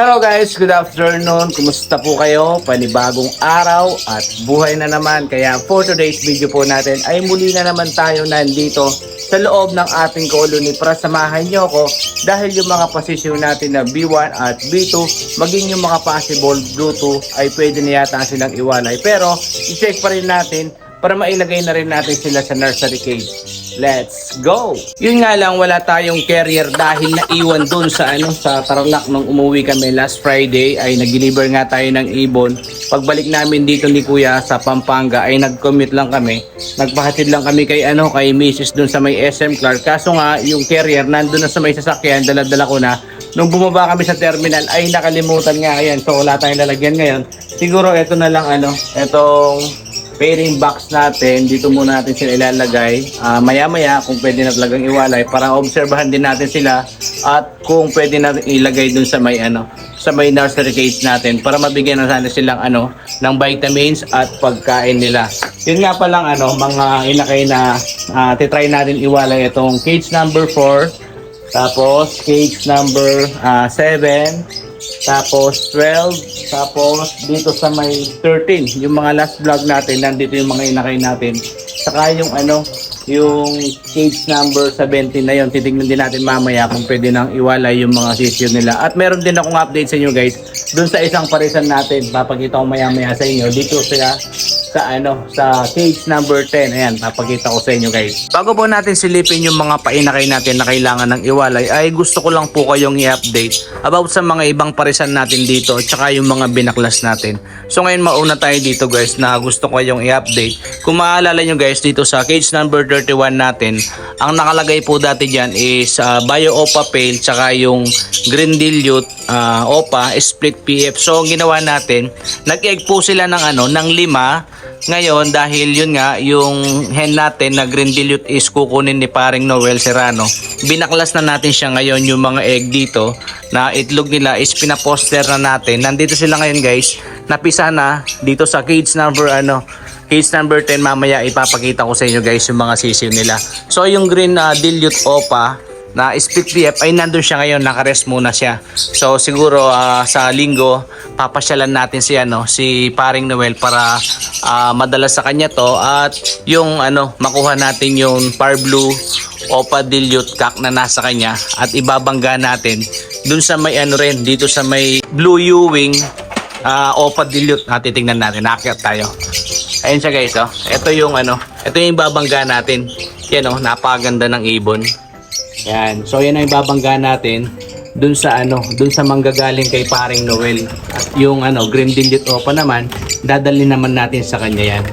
Hello guys, good afternoon. Kumusta po kayo? Panibagong araw at buhay na naman. Kaya for today's video po natin ay muli na naman tayo nandito sa loob ng ating colony para samahan nyo ako dahil yung mga posisyon natin na B1 at B2 maging yung mga possible Bluetooth ay pwede na yata silang iwalay. Pero i-check pa rin natin para mailagay na rin natin sila sa nursery cage. Let's go! Yun nga lang, wala tayong carrier dahil naiwan dun sa ano sa Tarlac nung umuwi kami last Friday ay nag-deliver nga tayo ng ibon. Pagbalik namin dito ni Kuya sa Pampanga ay nag-commute lang kami. Nagpahatid lang kami kay ano kay Mrs. dun sa may SM Clark. Kaso nga yung carrier nandun na sa may sasakyan, dala-dala ko na. Nung bumaba kami sa terminal ay nakalimutan nga ayan. So wala tayong lalagyan ngayon. Siguro ito na lang ano, itong pairing box natin, dito muna natin sila ilalagay. Ah, maya-maya kung pwede na talagang iwalay para obserbahan din natin sila at kung pwede natin ilagay dun sa may ano, sa may nursery cage natin para mabigyan na sana silang ano ng vitamins at pagkain nila. Yun nga pa lang ano, mga inakay na uh, titry natin iwalay itong cage number 4 tapos cage number ah, 7 tapos 12, tapos dito sa may 13, yung mga last vlog natin, nandito yung mga inakay natin. Saka yung ano, yung cage number 17 na yun, titignan din natin mamaya kung pwede nang iwalay yung mga sisyo nila. At meron din akong update sa inyo guys, dun sa isang parisan natin, papakita ko maya maya sa inyo, dito sila sa ano sa cage number 10 ayan papakita ko sa inyo guys. Bago po natin silipin yung mga painakay natin na kailangan ng iwalay ay gusto ko lang po kayong i-update about sa mga ibang parisan natin dito at saka yung mga binaklas natin. So ngayon mauna tayo dito guys na gusto ko kayong i-update. Kung maalala nyo guys dito sa cage number 31 natin ang nakalagay po dati dyan is uh, bio opa pale tsaka yung green dilute uh, opa split pf so ginawa natin nag-egg po sila ng ano ng lima ngayon, dahil yun nga, yung hen natin na green dilute is kukunin ni paring Noel Serrano. Binaklas na natin siya ngayon yung mga egg dito na itlog nila is pinaposter na natin. Nandito sila ngayon guys, napisa na dito sa cage number ano, cage number 10 mamaya ipapakita ko sa inyo guys yung mga sisiw nila. So yung green uh, dilute opa na split PF ay nandun siya ngayon nakarest muna siya. So siguro uh, sa linggo papasyalan natin si ano si paring Noel para uh, madala sa kanya to. At yung ano makuha natin yung par blue opa dilute kak na nasa kanya at ibabangga natin dun sa may ano rin dito sa may blue Ewing uh, opa dilute. Na titingnan natin. Nakakit tayo. Ayun siya guys oh. Ito yung ano ito yung ibabangga natin. Yan oh napakaganda ng ibon yan. So yan ang ibabangga natin dun sa ano, dun sa manggagaling kay paring Noel. At yung ano, green dilute opa naman, dadalhin naman natin sa kanya yan.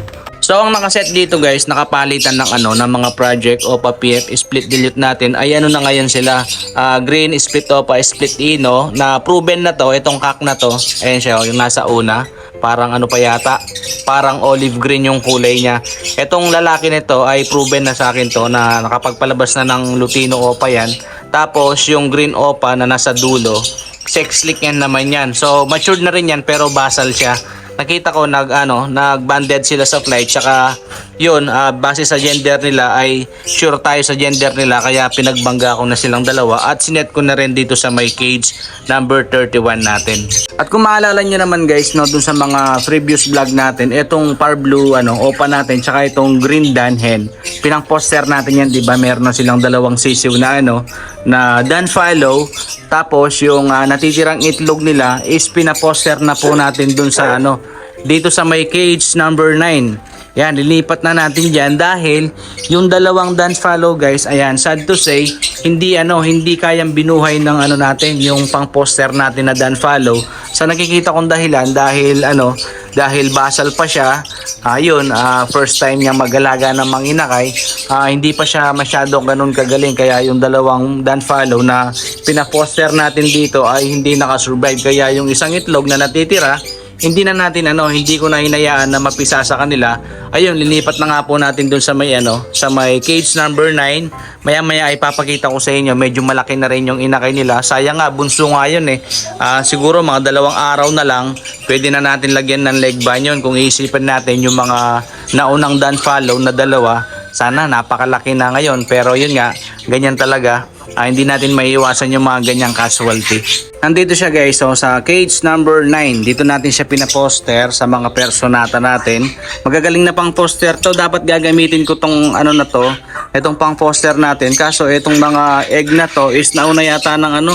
So ang nakaset dito guys, nakapalitan ng ano ng mga project OPA PF split dilute natin ay ano na ngayon sila ah, green split OPA split ino na proven na to itong kak na to. Ayan siya oh, yung nasa una. Parang ano pa yata, parang olive green yung kulay niya. Itong lalaki nito ay proven na sa akin to na nakapagpalabas na ng Lutino Opa yan. Tapos yung green Opa na nasa dulo, sex lick yan naman yan. So matured na rin yan pero basal siya nakita ko nag ano nag-banded sila sa flight tsaka yun ah, base sa gender nila ay sure tayo sa gender nila kaya pinagbangga ko na silang dalawa at sinet ko na rin dito sa my cage number 31 natin. At kung maalala nyo naman guys no dun sa mga previous vlog natin itong par blue ano opa natin tsaka itong green dan hen pinang poster natin yan di ba? Meron na silang dalawang sisiw na ano na dan follow tapos yung ah, natitirang itlog nila is pinaposter na po natin dun sa ano dito sa may cage number 9 yan lilipat na natin diyan dahil yung dalawang dance follow guys ayan sad to say hindi ano hindi kayang binuhay ng ano natin yung pang poster natin na dan follow sa nakikita kong dahilan dahil ano dahil basal pa siya ayun ah, first time niya magalaga ng manginakay ah, hindi pa siya masyadong ganun kagaling kaya yung dalawang dan follow na pinaposter natin dito ay hindi nakasurvive kaya yung isang itlog na natitira hindi na natin ano, hindi ko na hinayaan na mapisa sa kanila. Ayun, lilipat na nga po natin dun sa may ano, sa may cage number 9. Maya-maya ay papakita ko sa inyo, medyo malaki na rin yung inakay nila. Sayang nga, bunso nga yun eh. Ah, siguro mga dalawang araw na lang, pwede na natin lagyan ng leg band yun kung iisipin natin yung mga naunang dan follow na dalawa. Sana napakalaki na ngayon pero yun nga, ganyan talaga ah, hindi natin maiiwasan yung mga ganyang casualty. Nandito siya guys, so sa cage number 9. Dito natin siya pinaposter sa mga personata natin. Magagaling na pang poster to. Dapat gagamitin ko tong ano na to. Itong pang poster natin. Kaso itong mga egg na to is nauna yata ng ano,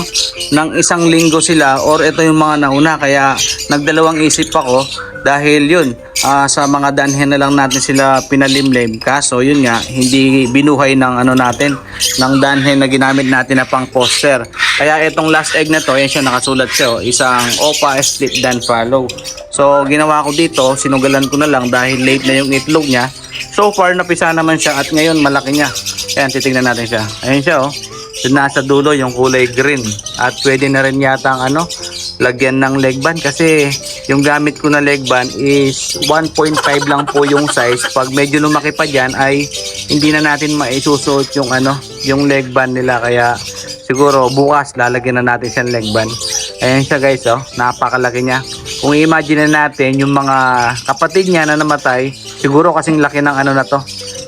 ng isang linggo sila or ito yung mga nauna. Kaya nagdalawang isip ako dahil yun, ah, sa mga danhen na lang natin sila pinalimlim. Kaso yun nga, hindi binuhay ng ano natin, ng danhen na ginamit natin na pang poster. Kaya itong last egg na to, yan siya nakasulat siya, oh, isang OPA split dan follow. So ginawa ko dito, sinugalan ko na lang dahil late na yung itlog niya. So far napisa naman siya at ngayon malaki niya. Ayan, titingnan natin siya. Ayan siya oh. Yung nasa dulo yung kulay green at pwede na rin yata ang ano lagyan ng leg band kasi yung gamit ko na leg band is 1.5 lang po yung size. Pag medyo lumaki pa dyan ay hindi na natin maisusuot yung ano yung leg band nila. Kaya siguro bukas lalagyan na natin siyang leg band. Ayan siya guys oh. Napakalaki niya. Kung i-imagine na natin yung mga kapatid niya na namatay siguro kasing laki ng ano na to.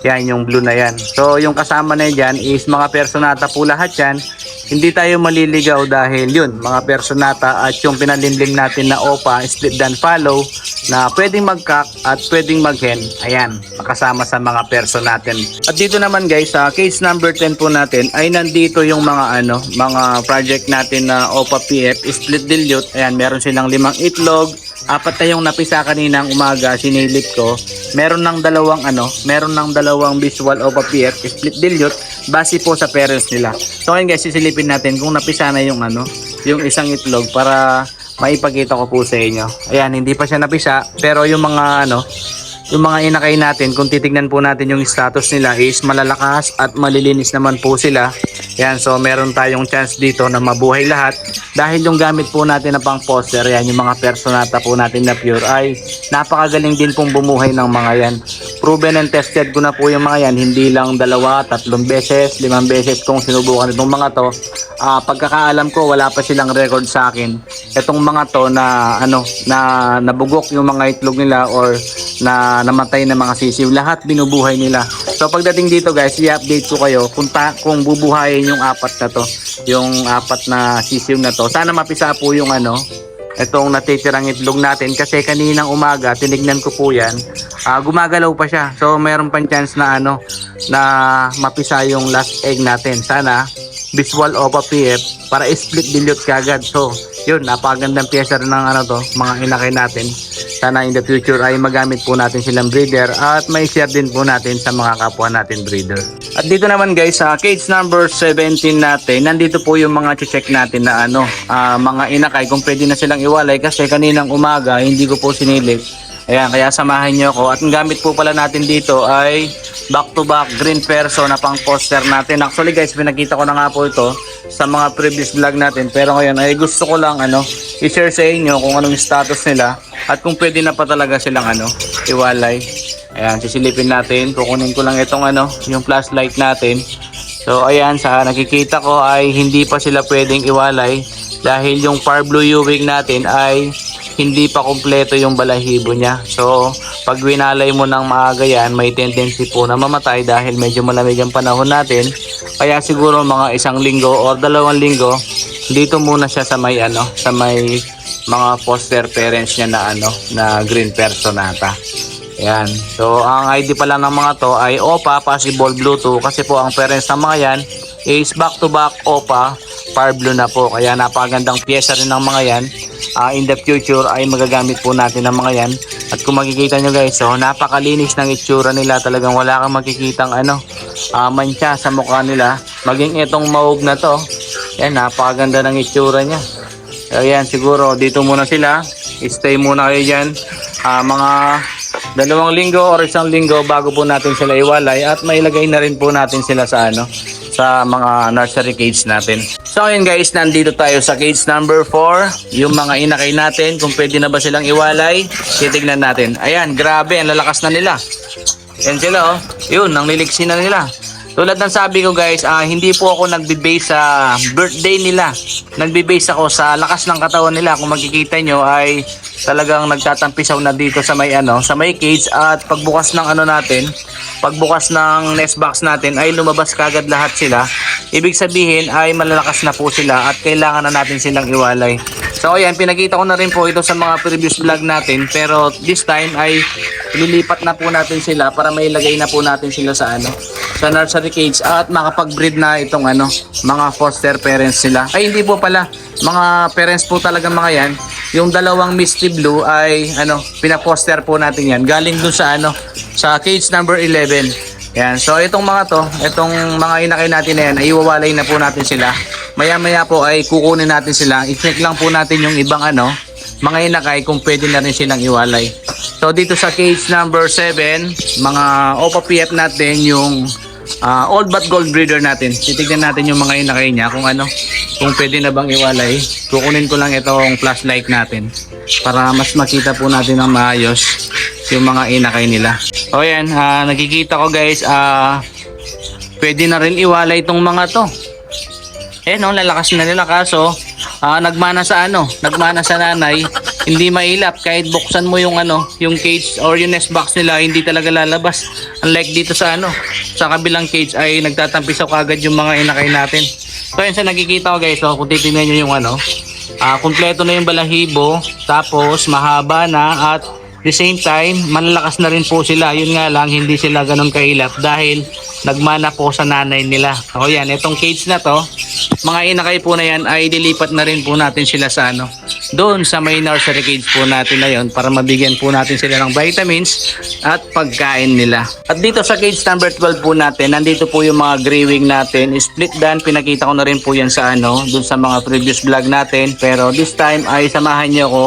Yan, yung blue na yan. So, yung kasama na yan is mga personata po lahat yan. Hindi tayo maliligaw dahil yun, mga personata at yung pinalimlim natin na OPA, split dan follow, na pwedeng mag-cock at pwedeng mag-hen. Ayan, makasama sa mga perso natin. At dito naman guys, sa case number 10 po natin, ay nandito yung mga ano, mga project natin na OPA PF, split dilute. Ayan, meron silang limang itlog, apat na yung napisa kaninang umaga sinilip ko meron ng dalawang ano meron ng dalawang visual of a PF split dilute base po sa parents nila so ngayon guys sisilipin natin kung napisa na yung ano yung isang itlog para maipakita ko po sa inyo ayan hindi pa siya napisa pero yung mga ano yung mga inakay natin, kung titignan po natin yung status nila is malalakas at malilinis naman po sila. Yan, so meron tayong chance dito na mabuhay lahat. Dahil yung gamit po natin na pang poster, yan, yung mga personata po natin na pure ay napakagaling din pong bumuhay ng mga yan. Proven and tested ko na po yung mga yan, hindi lang dalawa, tatlong beses, limang beses kung sinubukan itong mga to. Ah, pagkakaalam ko, wala pa silang record sa akin. Itong mga to na ano, na nabugok yung mga itlog nila or na namatay na mga sisiw, lahat binubuhay nila. So pagdating dito guys, i-update ko kayo kung, ta- kung bubuhayin yung apat na to, yung apat na sisiw na to. Sana mapisa po yung ano, itong natitirang itlog natin. Kasi kaninang umaga tinignan ko po yan ah, gumagalaw pa siya. So mayroon pang chance na ano na mapisa yung last egg natin. Sana visual of a PF para split dilute kagad so yun napakagandang pyesa rin ng ano to mga inakay natin sana in the future ay magamit po natin silang breeder at may share din po natin sa mga kapwa natin breeder at dito naman guys sa cage number 17 natin nandito po yung mga check natin na ano ah, mga inakay kung pwede na silang iwalay kasi kaninang umaga hindi ko po sinilip Ayan, kaya samahan nyo ako. At ang gamit po pala natin dito ay back-to-back green perso na pang poster natin. Actually guys, pinakita ko na nga po ito sa mga previous vlog natin. Pero ngayon ay gusto ko lang ano, i-share sa inyo kung anong status nila at kung pwede na pa talaga silang ano, iwalay. Ayan, sisilipin natin. Kukunin ko lang itong ano, yung flashlight natin. So ayan, sa nakikita ko ay hindi pa sila pwedeng iwalay dahil yung far blue Ewing natin ay hindi pa kumpleto yung balahibo niya. So, pag winalay mo ng maaga yan, may tendency po na mamatay dahil medyo malamig ang panahon natin. Kaya siguro mga isang linggo or dalawang linggo, dito muna siya sa may ano, sa may mga foster parents niya na ano, na green personata. Yan. So, ang ID pala ng mga to ay OPA, possible Bluetooth. Kasi po ang parents ng mga yan is back-to-back OPA, far blue na po. Kaya napakagandang pyesa rin ng mga yan. Ah, in the future ay magagamit po natin ng mga yan. At kung makikita nyo guys, so napakalinis ng itsura nila. Talagang wala kang makikitang ano, ah, mancha sa mukha nila. Maging itong maug na to. Yan, napakaganda ng itsura niya. Ayan, siguro dito muna sila. Stay muna kayo dyan. Ah, mga dalawang linggo or isang linggo bago po natin sila iwalay at mailagay na rin po natin sila sa ano sa mga nursery cage natin. So ayun guys, nandito tayo sa cage number 4. Yung mga inakay natin, kung pwede na ba silang iwalay, titignan natin. Ayan, grabe, ang lalakas na nila. Yan sila oh. Yun, ang liliksi na nila. Tulad ng sabi ko guys, ah, hindi po ako nagbe-base sa birthday nila. Nagbe-base ako sa lakas ng katawan nila. Kung makikita nyo ay talagang nagtatampisaw na dito sa may ano, sa may cage at pagbukas ng ano natin, pagbukas ng nest box natin ay lumabas kagad lahat sila. Ibig sabihin ay malalakas na po sila at kailangan na natin silang iwalay. So ayan, pinakita ko na rin po ito sa mga previous vlog natin pero this time ay ililipat na po natin sila para may ilagay na po natin sila sa ano sa nursery cage at makapag-breed na itong ano mga foster parents sila. Ay hindi po pala, mga parents po talaga mga yan. Yung dalawang Misty Blue ay ano, pina-foster po natin yan. Galing dun sa ano, sa cage number 11. Yan. So itong mga to, itong mga inakay natin na yan, ay iwawalay na po natin sila. Maya-maya po ay kukunin natin sila. I-check lang po natin yung ibang ano, mga inakay kung pwede na rin silang iwalay. So dito sa cage number 7, mga Opa PF natin yung ah, old but gold breeder natin. Titignan natin yung mga inakay niya kung ano, kung pwede na bang iwalay. Kukunin ko lang itong flashlight natin para mas makita po natin ng maayos yung mga inakay nila. O yan, ah, nakikita ko guys, ah, pwede na rin iwalay itong mga to. Eh no, lalakas na nila kaso ah, nagmana sa ano, nagmana sa nanay, hindi mailap kahit buksan mo yung ano, yung cage or yung nest box nila, hindi talaga lalabas. Unlike dito sa ano, sa kabilang cage ay nagtatampisaw kagad yung mga inakay natin. So yun sa nakikita ko guys, so, kung titingnan nyo yung ano, ah kumpleto na yung balahibo, tapos mahaba na at the same time, malalakas na rin po sila. Yun nga lang, hindi sila ganun kahilap dahil nagmana po sa nanay nila. O yan, itong cage na to, mga inakay po na yan ay dilipat na rin po natin sila sa ano, doon sa may nursery cage po natin na yon para mabigyan po natin sila ng vitamins at pagkain nila. At dito sa cage number 12 po natin, nandito po yung mga wing natin. Split dan, pinakita ko na rin po yan sa ano, doon sa mga previous vlog natin. Pero this time ay samahan niyo ko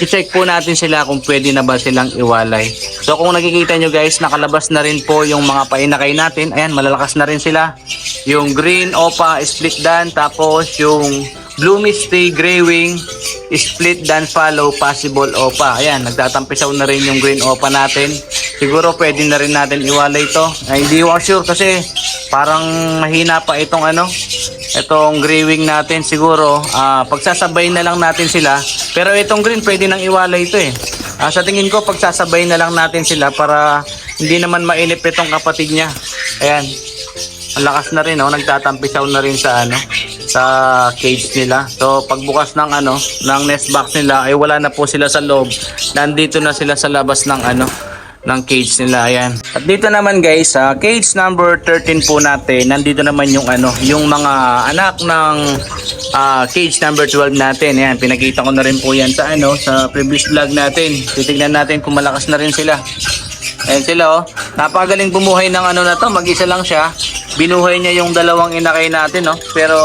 i-check po natin sila kung pwede na ba silang iwalay. So kung nakikita nyo guys, nakalabas na rin po yung mga painakay natin. Ayan, malalakas na rin sila. Yung green opa, split dan, tapos yung blue misty, gray wing, split dan follow, possible opa. Ayan, nagtatampisaw na rin yung green opa natin. Siguro pwede na rin natin iwalay ito. Ay, hindi ko sure kasi parang mahina pa itong ano, itong gray wing natin siguro ah, pagsasabay na lang natin sila pero itong green pwede nang iwalay ito eh. Ah, sa tingin ko pagsasabay na lang natin sila para hindi naman mainip itong kapatid niya. Ayan. Ang lakas na rin oh. Nagtatampisaw na rin sa ano sa cage nila. So pagbukas ng ano ng nest box nila ay wala na po sila sa loob. Nandito na sila sa labas ng ano ng cage nila ayan. At dito naman guys sa cage number 13 po natin nandito naman yung ano yung mga anak ng ah, cage number 12 natin. Ayan pinakita ko na rin po yan sa ano sa previous vlog natin. Titignan natin kung malakas na rin sila ayan sila oh. Napakagaling bumuhay ng ano na to. Mag isa lang siya. Binuhay niya yung dalawang inakay natin no pero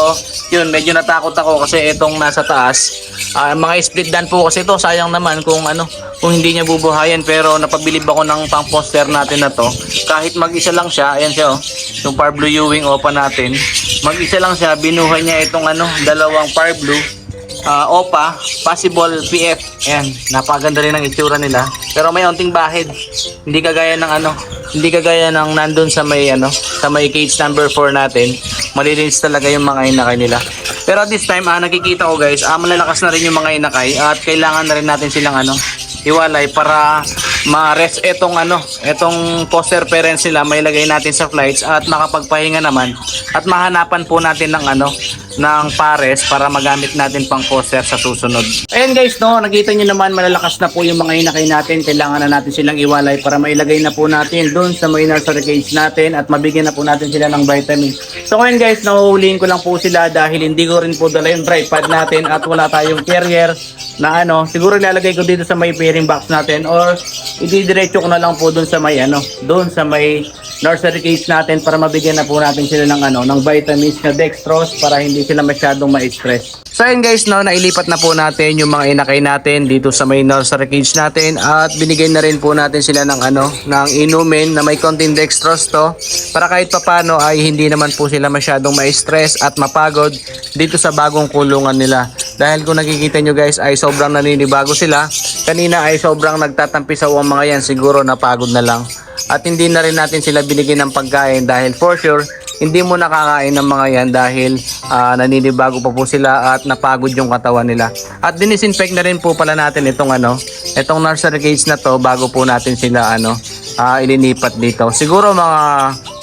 yun medyo natakot ako kasi itong nasa taas. Ah, mga split dan po kasi to. Sayang naman kung ano kung hindi niya bubuhayan pero napabilib ako ng pang poster natin na to. Kahit mag-isa lang siya ayan siya oh. Yung par blue Ewing opa natin. Mag-isa lang siya. Binuhay niya itong ano dalawang par blue ah, opa possible PF ayan napaganda rin ang itsura nila. Pero may onting bahid. Hindi kagaya ng ano hindi kagaya ng nandun sa may ano sa may cage number 4 natin. Malilinis talaga yung mga inakay nila. Pero this time ah nakikita ko guys ah malalakas na rin yung mga inakay at kailangan na rin natin silang ano iwalay para ma-rest etong ano, etong poster parents sila may lagay natin sa flights at makapagpahinga naman at mahanapan po natin ng ano ng pares para magamit natin pang poster sa susunod. Ayan guys, no, nakita nyo naman malalakas na po yung mga inakay natin. Kailangan na natin silang iwalay para mailagay na po natin doon sa may nursery cage natin at mabigyan na po natin sila ng vitamin. So ngayon guys, nahuhulihin ko lang po sila dahil hindi ko rin po dala yung tripod natin at wala tayong carrier na ano, siguro ilalagay ko dito sa may pairing box natin or ididiretso ko na lang po doon sa may ano, doon sa may nursery cage natin para mabigyan na po natin sila ng ano, ng vitamins na dextrose para hindi sila masyadong ma-stress. So ayun guys, no, nailipat na po natin yung mga inakay natin dito sa may nursery cage natin at binigay na rin po natin sila ng ano, ng inumin na may konting dextrose to para kahit papano ay hindi naman po sila masyadong ma-stress at mapagod dito sa bagong kulungan nila. Dahil kung nakikita nyo guys ay sobrang naninibago sila. Kanina ay sobrang nagtatampisaw ang mga yan siguro napagod na lang. At hindi na rin natin sila binigyan ng pagkain dahil for sure hindi mo nakakain ng mga yan dahil ah, naninibago pa po sila at napagod yung katawan nila. At dinisinfect na rin po pala natin itong ano, itong nursery cage na to bago po natin sila ano, ah, ilinipat dito. Siguro mga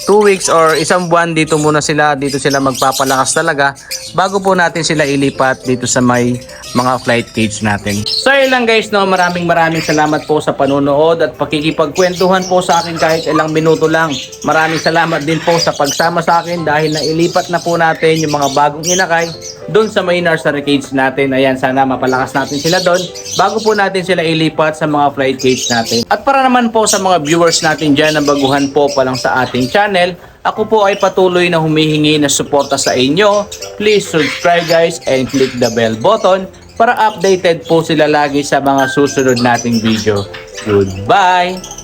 2 weeks or isang buwan dito muna sila, dito sila magpapalakas talaga bago po natin sila ilipat dito sa may mga flight cage natin. So yun lang guys, no, maraming maraming salamat po sa panonood at pakikipagkwentuhan po sa akin kahit ilang minuto lang. Maraming salamat din po sa pagsama sa akin dahil nailipat na po natin yung mga bagong inakay doon sa may nursery cage natin. Ayan, sana mapalakas natin sila doon bago po natin sila ilipat sa mga flight cage natin. At para naman po sa mga viewers natin dyan na baguhan po pa lang sa ating channel, ako po ay patuloy na humihingi na suporta sa inyo. Please subscribe guys and click the bell button para updated po sila lagi sa mga susunod nating video. Goodbye!